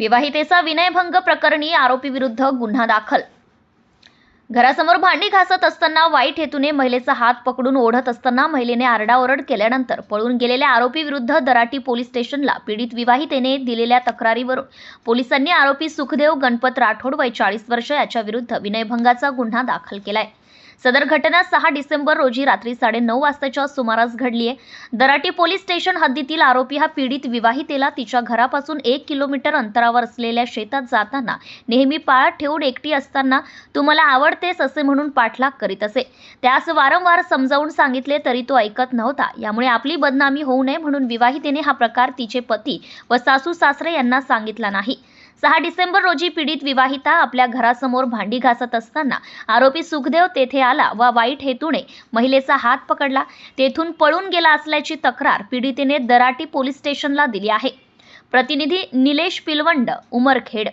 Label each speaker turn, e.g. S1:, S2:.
S1: विवाहितेचा विनयभंग प्रकरणी आरोपी विरुद्ध गुन्हा दाखल. घरासमोर भांडी घासत असताना वाईट हेतूने महिलेचा हात पकडून ओढत असताना महिलेने आरडाओरड केल्यानंतर पळून गेलेल्या आरोपीविरुद्ध दराटी पोलीस स्टेशनला पीडित विवाहितेने दिलेल्या तक्रारीवरून पोलिसांनी आरोपी सुखदेव गणपत राठोड वय चाळीस वर्ष याच्या विरुद्ध विनयभंगाचा गुन्हा दाखल केलाय. सदर घटना सहा डिसेंबर रोजी रात्री साडेनऊ वाजताच्या सुमारास घडली आहे. दराटी पोलीस स्टेशन हद्दीतील आरोपी हा पीडित विवाहितेला तिच्या घरापासून एक किलोमीटर अंतरावर असलेल्या शेतात जाताना नेहमी पाळत ठेवून एकटी असताना तू मला आवडतेस असे म्हणून पाठलाग करीत असे. त्यास वारंवार समजावून सांगितले तरी तो ऐकत नव्हता. यामुळे आपली बदनामी होऊ नये म्हणून विवाहितेने हा प्रकार तिचे पती व सासू सासरे यांना सांगितला नाही. सहा डिसेंबर रोजी पीडित विवाहिता आपल्या घरासमोर भांडी घासत असताना आरोपी सुखदेव तेथे आला व वाईट हेतूने महिलेचा हात पकडला. तेथून पळून गेला असल्याची तक्रार पीडितेने दराटी पोलीस स्टेशनला दिली आहे. प्रतिनिधी निलेश पिलवंड उमरखेड.